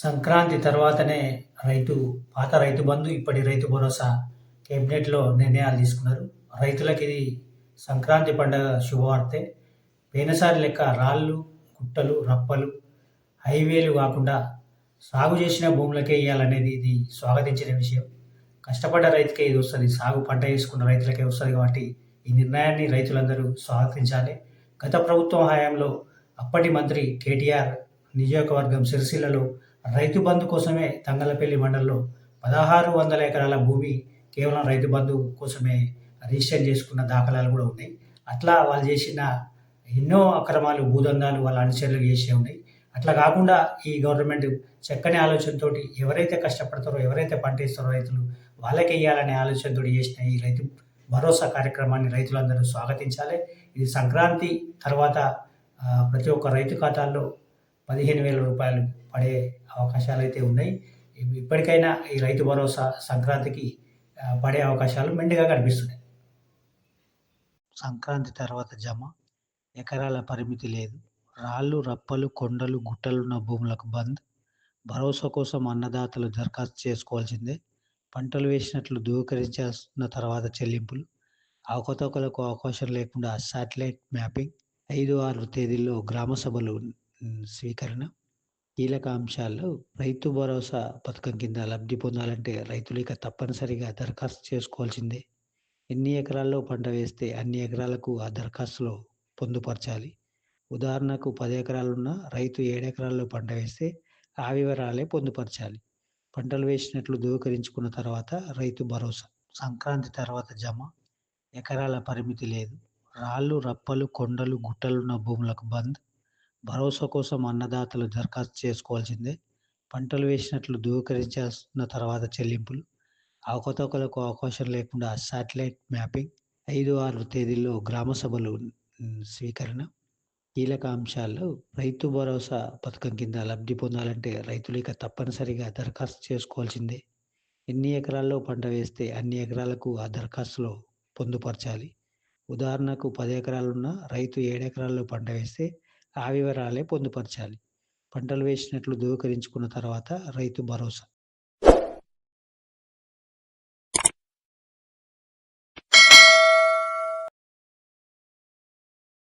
సంక్రాంతి తర్వాతనే రైతు పాత రైతు బంధు ఇప్పటి రైతు భరోసా కేబినెట్లో నిర్ణయాలు తీసుకున్నారు. రైతులకు ఇది సంక్రాంతి పండుగ శుభవార్తే. పోయినసారి లెక్క రాళ్ళు గుట్టలు రప్పలు హైవేలు కాకుండా సాగు చేసిన భూములకే ఇవ్వాలనేది ఇది స్వాగతించిన విషయం. కష్టపడ్డ రైతుకే ఇది వస్తుంది. సాగు పంట వేసుకున్న రైతులకే వస్తుంది కాబట్టి ఈ నిర్ణయాన్ని రైతులందరూ స్వాగతించాలి. గత ప్రభుత్వం హయాంలో అప్పటి మంత్రి కేటీఆర్ నియోజకవర్గం సిరిసిల్లలో రైతు బంధు కోసమే తంగలపల్లి మండలంలో పదహారు వందల ఎకరాల భూమి కేవలం రైతు బంధు కోసమే రిజిస్టర్ చేసుకున్న దాఖలాలు కూడా ఉన్నాయి. అట్లా వాళ్ళు చేసిన ఎన్నో అక్రమాలు భూదందాలు వాళ్ళ అనుచరులు చేసే ఉన్నాయి. అట్లా కాకుండా ఈ గవర్నమెంట్ చక్కని ఆలోచనతోటి ఎవరైతే కష్టపడతారో ఎవరైతే పంటేస్తారో రైతులు వాళ్ళకే ఇవ్వాలనే ఆలోచనతో చేసిన ఈ రైతు భరోసా కార్యక్రమాన్ని రైతులందరూ స్వాగతించాలి. ఇది సంక్రాంతి తర్వాత ప్రతి ఒక్క రైతు ఖాతాల్లో పదిహేను వేల రూపాయలు పడే అవకాశాలు అయితే ఉన్నాయి. ఇప్పటికైనా ఈ రైతు భరోసా సంక్రాంతికి పడే అవకాశాలు మెండుగా కనిపిస్తున్నాయి. సంక్రాంతి తర్వాత జమ ఎకరాల పరిమితి లేదు. రాళ్ళు రప్పలు కొండలు గుట్టలున్న భూములకు బంద్. భరోసా కోసం అన్నదాతలు దరఖాస్తు చేసుకోవాల్సిందే. పంటలు వేసినట్లు ధృవీకరించాల్సిన తర్వాత చెల్లింపులు. అవకతవకలకు అవకాశం లేకుండా శాటిలైట్ మ్యాపింగ్. ఐదు ఆరు తేదీల్లో గ్రామ సభలు స్వీకరణ. కీలక అంశాల్లో రైతు భరోసా పథకం కింద లబ్ధి పొందాలంటే రైతులు ఇక తప్పనిసరిగా దరఖాస్తు చేసుకోవాల్సిందే. ఎన్ని ఎకరాల్లో పంట వేస్తే అన్ని ఎకరాలకు ఆ దరఖాస్తులో పొందుపరచాలి? ఉదాహరణకు పది ఎకరాలున్న రైతు ఏడు ఎకరాల్లో పంట వేస్తే ఆ వివరాలే పొందుపరచాలి. పంటలు వేసినట్లు ధృవీకరించుకున్న తర్వాత రైతు భరోసా. సంక్రాంతి తర్వాత జమ. ఎకరాల పరిమితి లేదు. రాళ్ళు రప్పలు కొండలు గుట్టలున్న భూములకు బంద్. భరోసా కోసం అన్నదాతలు దరఖాస్తు చేసుకోవాల్సిందే. పంటలు వేసినట్లు ధృవీకరించాల్సిన తర్వాత చెల్లింపులు. అవకతవకలకు అవకాశం లేకుండా శాటిలైట్ మ్యాపింగ్. ఐదు ఆరు తేదీల్లో గ్రామ సభలు స్వీకరణ. కీలక అంశాల్లో రైతు భరోసా పథకం కింద లబ్ధి పొందాలంటే రైతులు ఇక తప్పనిసరిగా దరఖాస్తు చేసుకోవాల్సిందే. ఎన్ని ఎకరాల్లో పంట వేస్తే అన్ని ఎకరాలకు ఆ దరఖాస్తులో పొందుపరచాలి? ఉదాహరణకు పది ఎకరాలున్న రైతు ఏడు ఎకరాల్లో పంట వేస్తే ఆ వివరాలే పొందుపరచాలి. పంటలు వేసినట్లు ధృవీకరించుకున్న తర్వాత రైతు భరోసా.